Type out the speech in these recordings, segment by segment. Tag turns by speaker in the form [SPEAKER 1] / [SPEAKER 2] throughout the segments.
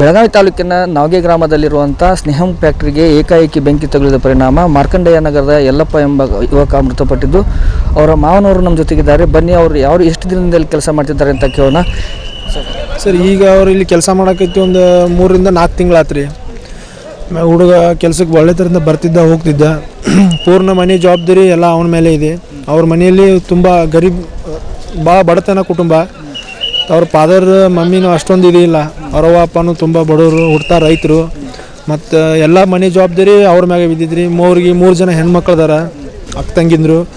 [SPEAKER 1] ಬೆಳಗಾವಿ ತಾಲೂಕಿನ ನಾವಗೆ ಗ್ರಾಮದಲ್ಲಿರುವಂಥ ಸ್ನೇಹಂ ಫ್ಯಾಕ್ಟರಿಗೆ ಏಕಾಏಕಿ ಬೆಂಕಿ ತಗುಲಿದ ಪರಿಣಾಮ ಮಾರ್ಕಂಡೇಯ ನಗರದ ಯಲ್ಲಪ್ಪ ಎಂಬ ಯುವಕ ಮೃತಪಟ್ಟಿದ್ದು. ಅವರ ಮಾವನವರು ನಮ್ಮ ಜೊತೆಗಿದ್ದಾರೆ. ಬನ್ನಿ, ಅವರು ಯಾರು ಎಷ್ಟು ದಿನದಲ್ಲಿ ಕೆಲಸ ಮಾಡ್ತಿದ್ದಾರೆ ಅಂತ ಕೇಳೋಣ.
[SPEAKER 2] ಸರ್, ಈಗ ಅವ್ರು ಇಲ್ಲಿ ಕೆಲಸ ಮಾಡೋಕೈತಿ ಒಂದು ಮೂರರಿಂದ ನಾಲ್ಕು ತಿಂಗಳಾತ್ರಿ. ಹುಡುಗ ಕೆಲಸಕ್ಕೆ ಒಳ್ಳೆ ಥರದಿಂದ ಬರ್ತಿದ್ದ, ಹೋಗ್ತಿದ್ದ. ಪೂರ್ಣ ಮನೆ ಜವಾಬ್ದಾರಿ ಎಲ್ಲ ಅವನ ಮೇಲೆ ಇದೆ. ಅವ್ರ ಮನೆಯಲ್ಲಿ ತುಂಬ ಗರೀಬ್ ಭಾಳ ಬಡತನ ಕುಟುಂಬ. ಅವ್ರ ಫಾದರ್ ಮಮ್ಮಿನೂ ಅಷ್ಟೊಂದು ಇದಿಲ್ಲ ಅವರವ್ವ, ಅಪ್ಪನೂ ತುಂಬ ಬಡವರು, ಹುಡ್ತಾರೆ ರೈತರು. ಮತ್ತು, ಎಲ್ಲ ಮನೆ ಜವಾಬ್ದಾರಿ ಅವ್ರ ಮ್ಯಾಗೆ ಬಿದ್ದಿದ್ರಿ. ಮೂರಿಗೆ ಮೂರು ಜನ ಹೆಣ್ಮಕ್ಳು ಅದಾರ, ಅಕ್ಕ ತಂಗಿಂದ್ರು.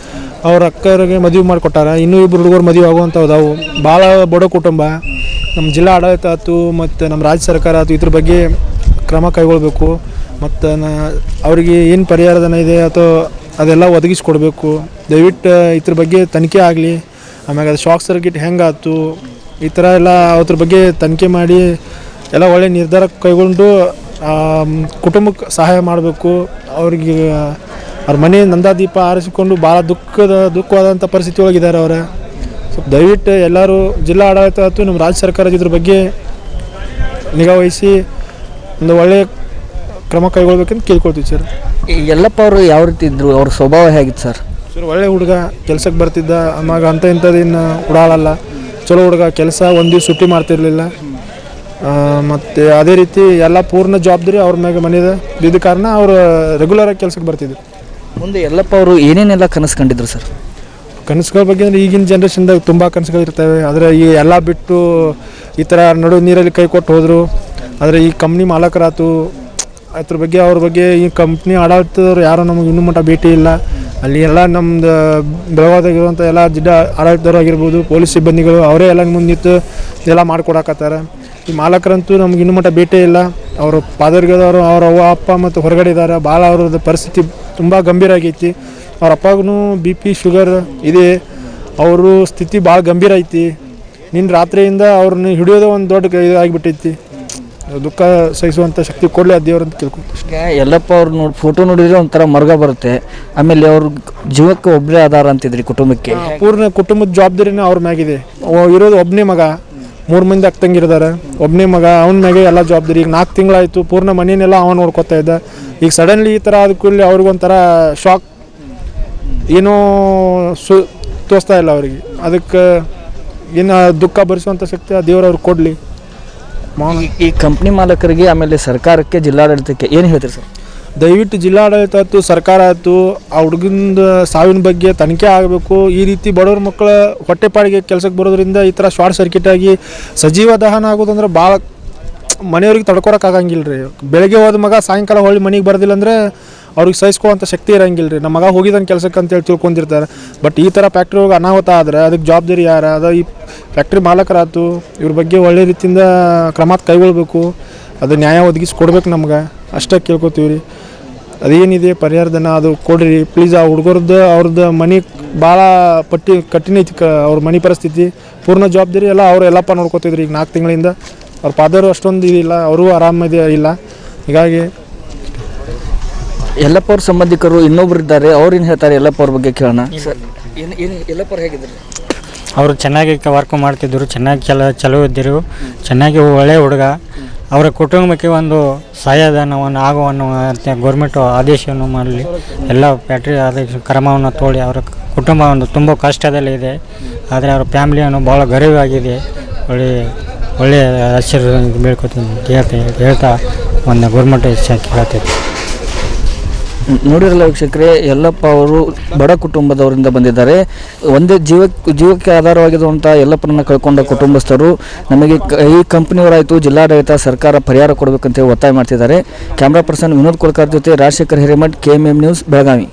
[SPEAKER 2] ಅವ್ರ ಅಕ್ಕರಿಗೆ ಮದುವೆ ಮಾಡಿಕೊಟ್ಟಾರ. ಇನ್ನೂ ಇಬ್ಬರು ಹುಡುಗರು ಮದುವೆ ಆಗುವಂಥವು ಅದಾವು. ಭಾಳ ಬಡ ಕುಟುಂಬ. ನಮ್ಮ ಜಿಲ್ಲಾ ಆಡಳಿತ ಆಯ್ತು, ಮತ್ತು ನಮ್ಮ ರಾಜ್ಯ ಸರ್ಕಾರ ಆಯ್ತು, ಇದ್ರ ಬಗ್ಗೆ ಕ್ರಮ ಕೈಗೊಳ್ಬೇಕು. ಮತ್ತು ನಾ, ಅವ್ರಿಗೆ ಏನು ಪರಿಹಾರಧನ ಇದೆ ಅಥವಾ ಅದೆಲ್ಲ ಒದಗಿಸ್ಕೊಡ್ಬೇಕು. ದಯವಿಟ್ಟು ಇದ್ರ ಬಗ್ಗೆ ತನಿಖೆ ಆಗಲಿ. ಆಮ್ಯಾಗ ಅದು ಶಾಕ್ ಸರ್ಕಿಟ್ ಹೆಂಗಾಯ್ತು ಈ ಥರ ಎಲ್ಲ ಅದ್ರ ಬಗ್ಗೆ ತನಿಖೆ ಮಾಡಿ ಎಲ್ಲ ಒಳ್ಳೆ ನಿರ್ಧಾರ ಕೈಗೊಂಡು ಕುಟುಂಬಕ್ಕೆ ಸಹಾಯ ಮಾಡಬೇಕು. ಅವ್ರಿಗೆ ಅವ್ರ ಮನೆ ನಂದಾದೀಪ ಆರಿಸಿಕೊಂಡು ಭಾಳ ದುಃಖದ ದುಃಖವಾದಂಥ ಪರಿಸ್ಥಿತಿ ಒಳಗಿದ್ದಾರೆ ಅವರ. ಸ್ವಲ್ಪ ದಯವಿಟ್ಟು ಎಲ್ಲರೂ ಜಿಲ್ಲಾ ಆಡಳಿತ ಆಯಿತು ನಮ್ಮ ರಾಜ್ಯ ಸರ್ಕಾರ ಇದ್ರ ಬಗ್ಗೆ ನಿಗಾ ವಹಿಸಿ ಒಂದು ಒಳ್ಳೆಯ ಕ್ರಮ ಕೈಗೊಳ್ಬೇಕಂತ ಕೇಳ್ಕೊಳ್ತೀವಿ ಸರ್.
[SPEAKER 1] ಎಲ್ಲಪ್ಪ ಯಲ್ಲಪ್ಪ ಅವರು ಯಾವ ರೀತಿ ಇದ್ದರು ಅವ್ರ ಸ್ವಭಾವ ಹೇಗಿತ್ತು ಸರ್?
[SPEAKER 2] ಸರ್ ಒಳ್ಳೆ ಹುಡುಗ ಕೆಲ್ಸಕ್ಕೆ ಬರ್ತಿದ್ದ ಆಮ್ಯಾಗ ಅಂಥ ಇಂಥದ್ದೇನು ಉಡಾಳಲ್ಲ. ಚಲೋ ಹುಡುಗ ಕೆಲಸ ಒಂದು ದಿವ್ಸ ಸುಟ್ಟಿ ಮಾಡ್ತಿರ್ಲಿಲ್ಲ. ಮತ್ತು ಅದೇ ರೀತಿ ಎಲ್ಲ ಪೂರ್ಣ ಜವಾಬ್ದಾರಿ ಅವ್ರ ಮ್ಯಾಗ ಮನೆಯದ ಬಿದ್ದ ಕಾರಣ ಅವರು ರೆಗ್ಯುಲರಾಗಿ ಕೆಲಸಕ್ಕೆ ಬರ್ತಿದ್ರು.
[SPEAKER 1] ಮುಂದೆ ಎಲ್ಲಪ್ಪ ಅವರು ಏನೇನೆಲ್ಲ ಕನಸು ಕಂಡಿದ್ರು ಸರ್?
[SPEAKER 2] ಕನಸುಗಳ ಬಗ್ಗೆ ಅಂದರೆ ಈಗಿನ ಜನ್ರೇಷನ್ದಾಗ ತುಂಬ ಕನಸುಗಳು ಇರ್ತವೆ. ಆದರೆ ಈ ಎಲ್ಲ ಬಿಟ್ಟು ಈ ಥರ ನಡು ನೀರಲ್ಲಿ ಕೈ ಕೊಟ್ಟು ಹೋದರು. ಆದರೆ ಈ ಕಂಪ್ನಿ ಮಾಲಕರಾತು ಅದ್ರ ಬಗ್ಗೆ ಅವ್ರ ಬಗ್ಗೆ ಈ ಕಂಪ್ನಿ ಆಡಳಿತದವ್ರು ಯಾರೂ ನಮಗೆ ಇನ್ನೂ ಮಟ್ಟ ಭೇಟಿ ಇಲ್ಲ. ಅಲ್ಲಿ ಎಲ್ಲ ನಮ್ದು ಬೆಳಗಾದಾಗಿರುವಂಥ ಎಲ್ಲ ಜಿಡ್ಡ ಆಡಳಿತದವ್ರು ಆಗಿರ್ಬೋದು, ಪೊಲೀಸ್ ಸಿಬ್ಬಂದಿಗಳು ಅವರೇ ಎಲ್ಲ ಮುಂದೆ ನಿಂತು ಎಲ್ಲ ಮಾಡ್ಕೊಡಕತ್ತಾರ. ಈ ಮಾಲಕರಂತೂ ನಮ್ಗೆ ಇನ್ನೂ ಮಟ್ಟ ಭೇಟಿ ಇಲ್ಲ. ಅವರು ಪಾದರ್ಗದವರು, ಅವ್ರ ಅವ್ವ, ಅಪ್ಪ ಮತ್ತು ಹೊರಗಡೆ ಇದ್ದಾರೆ ಭಾಳ ಅವ್ರದ್ದು ಪರಿಸ್ಥಿತಿ ತುಂಬ ಗಂಭೀರ ಆಗೈತಿ. ಅವ್ರ ಅಪ್ಪಗೂ ಬಿ ಪಿ ಶುಗರ್ ಇದೆ. ಅವರು ಸ್ಥಿತಿ ಭಾಳ ಗಂಭೀರ ಐತಿ. ನಿನ್ನ ರಾತ್ರಿಯಿಂದ ಅವ್ರನ್ನ ಹಿಡಿಯೋದೇ ಒಂದು ದೊಡ್ಡ ಇದಾಗಿಬಿಟ್ಟೈತಿ ದುಃಖ ಸಹಿಸುವಂಥ ಶಕ್ತಿ ಕೊಡಲಿ ಆ ದೇವ್ರಂತ
[SPEAKER 1] ಈಗ ಯಲ್ಲಪ್ಪ ಅವ್ರು ನೋಡಿ ಫೋಟೋ ನೋಡಿದ್ರೆ ಒಂಥರ ಮರ್ಗ ಬರುತ್ತೆ. ಆಮೇಲೆ ಅವ್ರ ಜೀವಕ್ಕೆ ಒಬ್ಬರೇ ಆಧಾರ ಅಂತಿದ್ರಿ ಕುಟುಂಬಕ್ಕೆ.
[SPEAKER 2] ಪೂರ್ಣ ಕುಟುಂಬದ ಜವಾಬ್ದಾರಿನೇ ಅವ್ರ ಮ್ಯಾಗಿದೆ. ಅವ ಇರೋದು ಒಬ್ಬನೇ ಮಗ. ಮೂರು ಮಂದಿ ಅಕ್ಕ ಒಬ್ಬನೇ ಮಗ ಅವನ ಮ್ಯಾಗೆ ಎಲ್ಲ ಜವಾಬ್ದಾರಿ. ಈಗ ನಾಲ್ಕು ತಿಂಗಳಾಯಿತು ಪೂರ್ಣ ಮನೆಯನ್ನೆಲ್ಲ ಅವನು ನೋಡ್ಕೊತಾ ಇದ್ದ. ಈಗ ಸಡನ್ಲಿ ಈ ಥರ ಆದ ಕೂಡಲೇ ಅವ್ರಿಗೊಂಥರ ಶಾಕ್ ಏನೋ ಸು ತೋರಿಸ್ತಾ ಇಲ್ಲ ಅವರಿಗೆ. ಅದಕ್ಕೆ ಏನು ದುಃಖ ಭರಿಸುವಂಥ ಶಕ್ತಿ ಆ ದೇವ್ರು ಅವ್ರಿಗೆ ಕೊಡಲಿ.
[SPEAKER 1] ಈ- ಈ ಕಂಪ್ನಿ ಮಾಲಕರಿಗೆ ಆಮೇಲೆ ಸರ್ಕಾರಕ್ಕೆ ಜಿಲ್ಲಾಡಳಿತಕ್ಕೆ ಏನು ಹೇಳ್ತೀರಿ ಸರ್?
[SPEAKER 2] ದಯವಿಟ್ಟು ಜಿಲ್ಲಾಡಳಿತ ಆಯಿತು ಸರ್ಕಾರ ಆಯ್ತು ಆ ಹುಡುಗಂದ ಸಾವಿನ ಬಗ್ಗೆ ತನಿಖೆ ಆಗಬೇಕು. ಈ ರೀತಿ ಬಡವ್ರ ಮಕ್ಕಳ ಹೊಟ್ಟೆಪಾಡಿಗೆ ಕೆಲಸಕ್ಕೆ ಬರೋದ್ರಿಂದ ಈ ಥರ ಶಾರ್ಟ್ ಸರ್ಕ್ಯೂಟ್ ಆಗಿ ಸಜೀವ ದಹನ ಆಗೋದಂದ್ರೆ ಭಾಳ ಮನೆಯವ್ರಿಗೆ ತಡ್ಕೊಳಕ್ಕೆ ಆಗಂಗಿಲ್ಲ ರೀ ಬೆಳಗ್ಗೆ ಹೋದ ಮಗ ಸಾಯಂಕಾಲ ಹೊಳ್ಳಿ ಮನೆಗೆ ಬರೋದಿಲ್ಲ ಅಂದ್ರೆ ಅವ್ರಿಗೆ ಸಹಿಸ್ಕೊಳ್ಳೋಂಥ ಶಕ್ತಿ ಇರಂಗಿಲ್ಲ ರೀ. ನಮ್ಮ ಮಗ ಹೋಗಿದ್ದಾನೆ ಕೆಲಸಕ್ಕೆ ಅಂತೇಳಿ ತಿಳ್ಕೊಂಡಿರ್ತಾರೆ. ಬಟ್ ಈ ಥರ ಫ್ಯಾಕ್ಟ್ರಿ ಒಳಗೆ ಅನಾಹುತ ಆದ್ರೆ ಅದಕ್ಕೆ ಜವಾಬ್ದಾರಿ ಯಾರು? ಅದು ಈ ಫ್ಯಾಕ್ಟ್ರಿ ಮಾಲಕರಾತು, ಇವ್ರ ಬಗ್ಗೆ ಒಳ್ಳೆ ರೀತಿಯಿಂದ ಕ್ರಮ ಕೈಗೊಳ್ಬೇಕು. ಅದು ನ್ಯಾಯ ಒದಗಿಸಿ ಕೊಡ್ಬೇಕು ನಮ್ಗೆ. ಅಷ್ಟೇ ಕೇಳ್ಕೊತೀವಿ ರೀ. ಅದೇನಿದೆ ಪರಿಹಾರದನ್ನ ಅದು ಕೊಡ್ರಿ. ಪ್ಲೀಸ್ ಆ ಹುಡುಗರದ್ದು ಅವ್ರದ್ದು ಮನೆ ಭಾಳ ಪಟ್ಟಿ ಕಠಿಣ ಐತಿ ಕ ಅವ್ರ ಮನೆ ಪರಿಸ್ಥಿತಿ. ಪೂರ್ಣ ಜವಾಬ್ದಾರಿ ಎಲ್ಲ ಅವ್ರು ಎಲ್ಲಪ್ಪ ನೋಡ್ಕೊತಿದ್ರು ಈಗ ನಾಲ್ಕು ತಿಂಗಳಿಂದ. ಅವ್ರ ಪಾದರು ಅಷ್ಟೊಂದು ಇಲ್ಲ ಅವರು ಇದೆ ಇಲ್ಲ. ಹೀಗಾಗಿ
[SPEAKER 1] ಯಲ್ಲಪ್ಪ ಅವ್ರ ಸಂಬಂಧಿಕರು ಇನ್ನೊಬ್ರು ಇದ್ದಾರೆ ಅವ್ರು ಏನು ಹೇಳ್ತಾರೆ ಯಲ್ಲಪ್ಪ ಅವ್ರ ಬಗ್ಗೆ ಕೇಳೋಣ? ಏನು ಏನು ಯಲ್ಲಪ್ಪ ಅವ್ರು ಹೇಗಿದ್ರು?
[SPEAKER 3] ಅವರು ಚೆನ್ನಾಗಿ ವರ್ಕ್ ಮಾಡ್ತಿದ್ದರು ಚೆನ್ನಾಗಿ ಚಲ ಚಲೋ ಇದ್ದರು ಚೆನ್ನಾಗಿ ಒಳ್ಳೆಯ ಹುಡುಗ. ಅವರ ಕುಟುಂಬಕ್ಕೆ ಒಂದು ಸಹಾಯಧನವನ್ನು ಆಗುವನ್ನು ಗೌರ್ಮೆಂಟು ಆದೇಶವನ್ನು ಮಾಡಲಿ. ಎಲ್ಲ ಫ್ಯಾಕ್ಟ್ರಿ ಆದೇಶ ಕ್ರಮವನ್ನು ತೋಳಿ. ಅವರ ಕುಟುಂಬ ಒಂದು ತುಂಬ ಕಷ್ಟದಲ್ಲಿದೆ ಆದರೆ ಅವರ ಫ್ಯಾಮಿಲಿಯನ್ನು ಭಾಳ ಗರೀಬಾಗಿದೆ ಒಳ್ಳೆ ಒಳ್ಳೆಯ ಆಶೀರ್ವಾದ ಬೀಳ್ಕೊತೀನಿ ಹೇಳ್ತೇನೆ ಹೇಳ್ತಾ ಹೇಳ್ತಾ ಒಂದು ಗೌರ್ಮೆಂಟ್ ಕೇಳ್ತೈತಿ
[SPEAKER 1] ನೋಡಿರಲ್ಲ ವೀಕ್ಷಕರೇ, ಯಲ್ಲಪ್ಪ ಅವರು ಬಡ ಕುಟುಂಬದವರಿಂದ ಬಂದಿದ್ದಾರೆ. ಒಂದೇ ಜೀವಕ್ಕೆ ಜೀವಕ್ಕೆ ಆಧಾರವಾಗಿರುವಂಥ ಯಲ್ಲಪ್ಪನನ್ನ ಕಳ್ಕೊಂಡ ಕುಟುಂಬಸ್ಥರು ನಮಗೆ ಈ ಕಂಪನಿಯವರಾಯಿತು ಜಿಲ್ಲಾಡಳಿತ ಸರ್ಕಾರ ಪರಿಹಾರ ಕೊಡಬೇಕಂತ ಒತ್ತಾಯ ಮಾಡ್ತಿದ್ದಾರೆ. ಕ್ಯಾಮ್ರಾ ಪರ್ಸನ್ ವಿನೋದ್ ಕೊಳ್ಕಾರ್ ಜೊತೆ Rajashekhar Hiremath K M M news, Belagavi.